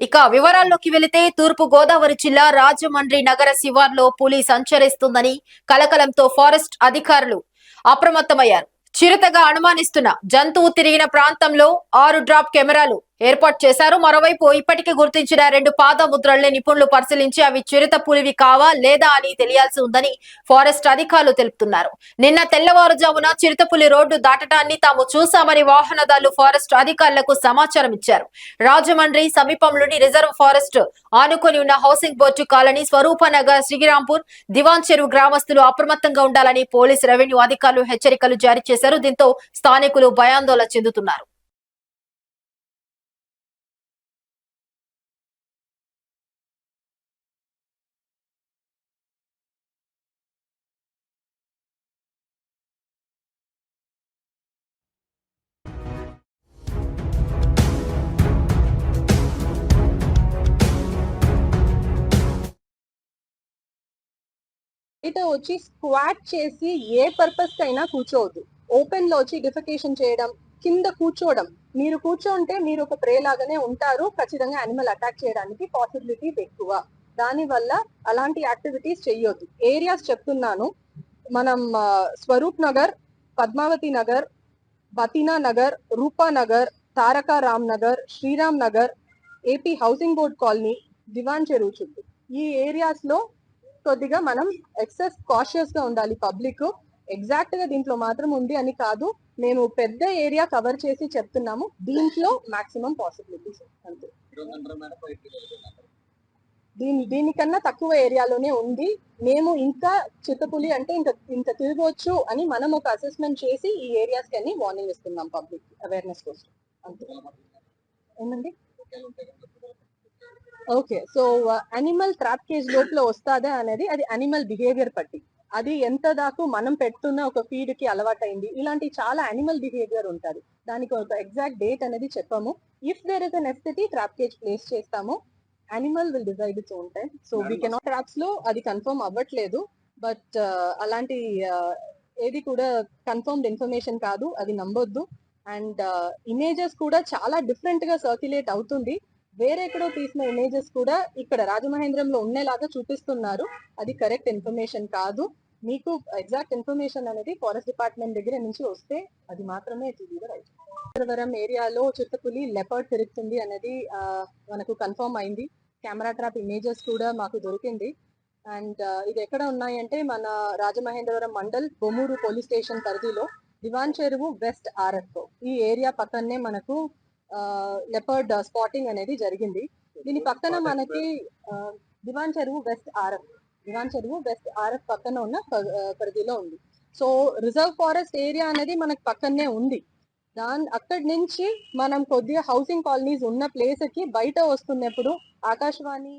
ఇక వివరాల్లోకి వెళితే తూర్పు గోదావరి జిల్లా రాజమండ్రి నగర శివార్లో పులి సంచరిస్తుందని కలకలంతో ఫారెస్ట్ అధికారులు అప్రమత్తమయ్యారు. చిరుతగా అనుమానిస్తున్న జంతువు తిరిగిన ప్రాంతంలో ఆరు డ్రాప్ కెమెరాలు ఏర్పాటు చేశారు. మరోవైపు ఇప్పటికే గుర్తించిన రెండు పాద ముద్రల్ని నిపుణులు పరిశీలించి అవి చిరుత పులివి కావా లేదా అని తెలియాల్సి ఉందని ఫారెస్ట్ అధికారులు తెలుపుతున్నారు. నిన్న తెల్లవారుజామున చిరుతపులి రోడ్డు దాటడాన్ని తాము చూశామని వాహనదారులు ఫారెస్ట్ అధికారులకు సమాచారం ఇచ్చారు. రాజమండ్రి సమీపంలోని రిజర్వ్ ఫారెస్ట్ ఆనుకొని ఉన్న housing board colony Swarupnagar Srirampur Diwan Cheruvu గ్రామస్తులు అప్రమత్తంగా ఉండాలని పోలీసు రెవెన్యూ అధికారులు హెచ్చరికలు జారీ చేశారు. దీంతో స్థానికులు భయాందోళన చెందుతున్నారు. బయట వచ్చి స్క్వాట్ చేసి ఏ పర్పస్ కైనా కూర్చోవద్దు. ఓపెన్లో వచ్చి డిఫికేషన్ చేయడం కింద కూర్చోవడం. మీరు కూర్చోంటే మీరు ఒక ప్రే లాగానే ఉంటారు. ఖచ్చితంగా యానిమల్ అటాక్ చేయడానికి పాసిబిలిటీస్ ఎక్కువ. దానివల్ల అలాంటి యాక్టివిటీస్ చెయ్యొద్దు. ఏరియాస్ చెప్తున్నాను. మనం Swarup Nagar Padmavathi Nagar Bathina Nagar Rupa Nagar Taraka Ram Nagar Sriram Nagar AP housing board colony Diwan Cheruvu చుట్టూ. ఈ ఏరియాస్లో కొద్దిగా మనం ఎక్సెస్ కాషియస్గా ఉండాలి. పబ్లిక్ ఎగ్జాక్ట్గా దీంట్లో మాత్రం ఉంది అని కాదు. మేము పెద్ద ఏరియా కవర్ చేసి చెప్తున్నాము. దీంట్లో మాక్సిమం పాసిబిలిటీస్ అంతే. దీని దీనికన్నా తక్కువ ఏరియాలోనే ఉంది. మేము ఇంకా చిత్తపులి అంటే ఇంకా ఇంత తిరగవచ్చు అని మనం ఒక అసెస్మెంట్ చేసి ఈ ఏరియాస్కి అన్ని వార్నింగ్ ఇస్తున్నాం పబ్లిక్ అవేర్నెస్ కోసం. అంతే. ఏమండి? Okay. So animal trap cage లోపల వస్తాదా అనేది అది అనిమల్ బిహేవియర్ పట్టి. అది ఎంత దాకా మనం పెడుతున్న ఒక ఫీడ్కి అలవాటైంది. ఇలాంటి చాలా అనిమల్ బిహేవియర్ ఉంటుంది. దానికి ఒక ఎగ్జాక్ట్ డేట్ అనేది చెప్పాము. If there is a necessity trap cage place చేస్తాము animal will decide its own time so we cannot ట్రాప్స్లో అది కన్ఫర్మ్ అవ్వట్లేదు. బట్ అలాంటి ఏది కూడా కన్ఫర్మ్డ్ ఇన్ఫర్మేషన్ కాదు. అది నమ్మొద్దు. అండ్ ఇమేజెస్ కూడా చాలా డిఫరెంట్గా సర్క్యులేట్ అవుతుంది. వేరే ఎక్కడో తీసిన ఇమేజెస్ కూడా ఇక్కడ రాజమహేంద్రంలో ఉండేలాగా చూపిస్తున్నారు. అది కరెక్ట్ ఇన్ఫర్మేషన్ కాదు. మీకు ఎగ్జాక్ట్ ఇన్ఫర్మేషన్ అనేది ఫారెస్ట్ డిపార్ట్మెంట్ దగ్గర నుంచి వస్తే అది మాత్రమే రైట్ ఏరియాలో చిత్తపులి లెపర్డ్ తిరుగుతుంది అనేది మనకు కన్ఫర్మ్ అయింది. కెమెరా ట్రాప్ ఇమేజెస్ కూడా మాకు దొరికింది. అండ్ ఇది ఎక్కడ ఉన్నాయంటే మన రాజమహేంద్రవరం మండల్ బొమ్మూరు పోలీస్ స్టేషన్ పరిధిలో దివాన్ చెరువు వెస్ట్ ఆర్ఎఫ్ ఈ ఏరియా పక్కనే మనకు లెపర్డ్ స్పాటింగ్ అనేది జరిగింది. దీని పక్కన మనకి దివాన్ చెరువు వెస్ట్ ఆర్ఎఫ్ దివాన్ చెరువు వెస్ట్ ఆర్ఎఫ్ పక్కన ఉన్న పరిధిలో ఉంది. సో రిజర్వ్ ఫారెస్ట్ ఏరియా అనేది మనకు పక్కనే ఉంది. దాని అక్కడి నుంచి మనం కొద్దిగా హౌసింగ్ కాలనీస్ ఉన్న ప్లేస్కి బయట వస్తున్నప్పుడు ఆకాశవాణి